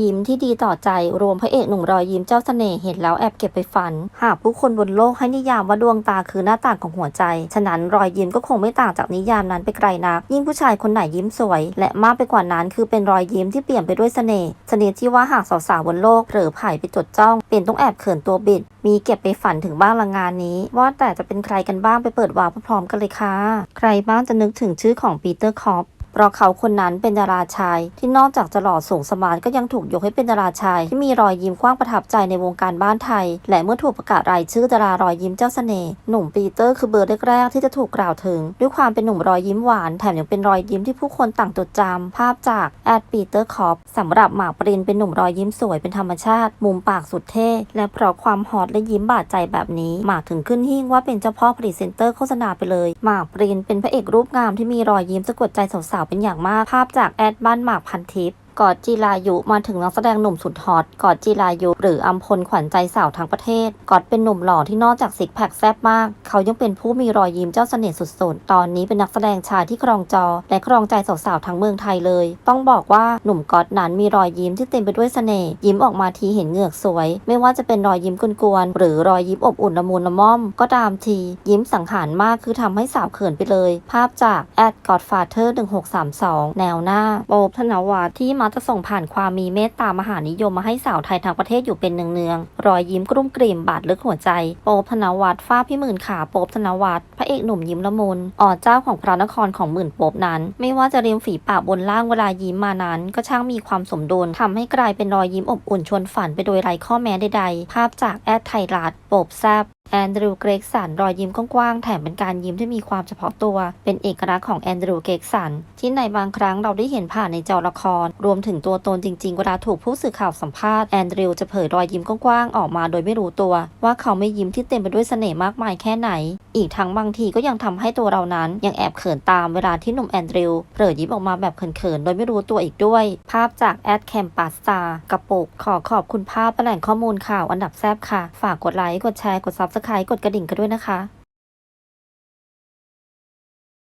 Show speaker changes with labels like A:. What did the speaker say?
A: ยิ้มที่ดีต่อใจรวมพระเอกหนุ่มรอยยิ้มเจ้าเสน่ห์เห็นแล้วแอบเก็บไปฝัน หากผู้คนบนโลกให้นิยามว่าดวงตาคือหน้าต่างของหัวใจ ฉะนั้นรอยยิ้มก็คงไม่ต่างจากนิยามนั้นไปไกลนัก ยิ่งผู้ชายคนไหนยิ้มสวย และมากไปกว่านั้นคือเป็นรอยยิ้มที่เปลี่ยนไปด้วยเสน่ห์เสน่ห์ที่ว่าหากสาวๆบนโลกเผลอไผ่ไปจดจ้องเป็นต้องแอบเขินตัวบิด มีเก็บไปฝันถึงบ้างละงานนี้ ว่าแต่จะเป็นใครกันบ้างไปเปิดวาร์ปพร้อมๆกันเลยค่ะใครบ้างจะนึกถึงชื่อของปีเตอร์คอป ราะเขาคนนั้นเป็นดาราชาย ที่นอกจากจะหล่อสูงสมานก็ยังถูกยกให้เป็นดาราชาย ที่มีรอยยิ้มกว้างประทับใจในวงการบ้านไทย และเมื่อถูกประกาศรายชื่อดารารอยยิ้มเจ้าเสน่ห์หนุ่มปีเตอร์คือเบอร์แรกๆที่จะถูกกล่าวถึง ด้วยความเป็นหนุ่มรอยยิ้มหวานแถมยังเป็นรอยยิ้มที่ผู้คนต่างจดจำภาพจากแอดปีเตอร์คอปสำหรับหมากปรินเป็นหนุ่มรอยยิ้มสวยเป็นธรรมชาติ มุมปากสุดเท่และเพราะความฮอตและยิ้มบาดใจแบบนี้ หมากถึงขึ้นหิ้งว่าเป็นเจ้าพ่อพรีเซนเตอร์โฆษณาไปเลย หมากปรินเป็นพระเอกรูปงามที่มีรอยยิ้มสะกดใจสาวๆเป็นอย่างมากภาพจากแอดบ้านหมากพันทิพย์ กอดจีรายุมาถึงนักแสดงหนุ่มสุดฮอตกอดจีรายุ หรืออัมพลขวัญใจสาวทั้งประเทศ กอดเป็นหนุ่มหล่อที่นอกจากซิกแพคแซ่บมาก เขายังเป็นผู้มีรอยยิ้มเจ้าเสน่ห์สุดๆ ตอนนี้เป็นนักแสดงชายที่ครองจอ และครองใจสาวๆทั้งเมืองไทยเลย ต้องบอกว่าหนุ่มกอดนั้นมีรอยยิ้มที่เต็มไปด้วยเสน่ห์ยิ้มออกมาทีเห็นเหงือกสวย ไม่ว่าจะเป็นรอยยิ้มกวนๆหรือรอยยิ้มอบอุ่นละมุนละม่อม ก็ตามที ยิ้มสังหารมากคือทำให้สาวเขินไปเลย ภาพจากแอดกอดฟาเธอร์1632แนวหน้าโอบธนวัฒน์ที่มักจะส่งผ่านความมีเมตตามหานิยมมาให้สาวไทยทั้งประเทศอยู่เป็นเนืองๆรอยยิ้มกรุ่มกริ่มบาดลึกหัวใจ โป๊บธนวัฒน์ฟ้าพี่หมื่นขาโป๊บธนวัฒน์พระเอกหนุ่มยิ้มละมุนอ่อเจ้าของพระนครของหมื่นโป๊บนั้น ไม่ว่าจะเรียมฝีปากบนล่างเวลายิ้มมานั้น ก็ช่างมีความสมดุลทำให้กลายเป็นรอยยิ้มอบอุ่นชวนฝันไปโดยไร้ข้อแม้ใดๆภาพจากแอดไทยรัฐโป๊บแซบ แอนดรูว์เกรกสันรอยยิ้มกว้างๆแถมเป็นการยิ้มที่มีความเฉพาะตัว เป็นเอกลักษณ์ของแอนดรูว์เกรกสันที่ในบางครั้งเราได้เห็นผ่านในจอละคร รวมถึงตัวตนจริงๆเวลาถูกผู้สื่อข่าวสัมภาษณ์แอนดรูว์จะเผยรอยยิ้มกว้างๆออกมาโดยไม่รู้ตัว ว่าเขาไม่ยิ้มที่เต็มไปด้วยเสน่ห์มากมายแค่ไหน อีกทั้งบางทีก็ยังทำให้ตัวเรานั้น ยังแอบเขินตามเวลาที่หนุ่มแอนดริวเผยยิ้มออกมาแบบเขินๆ โดยไม่รู้ตัวอีกด้วย ภาพจากแอดแคมปัสตากระปุกขอขอบคุณภาพและแหล่งข้อมูลข่าวอันดับแซบค่ะ ฝากกดไลค์ กดแชร์ กดซับสไครต์กดกระดิ่งกันด้วยนะคะ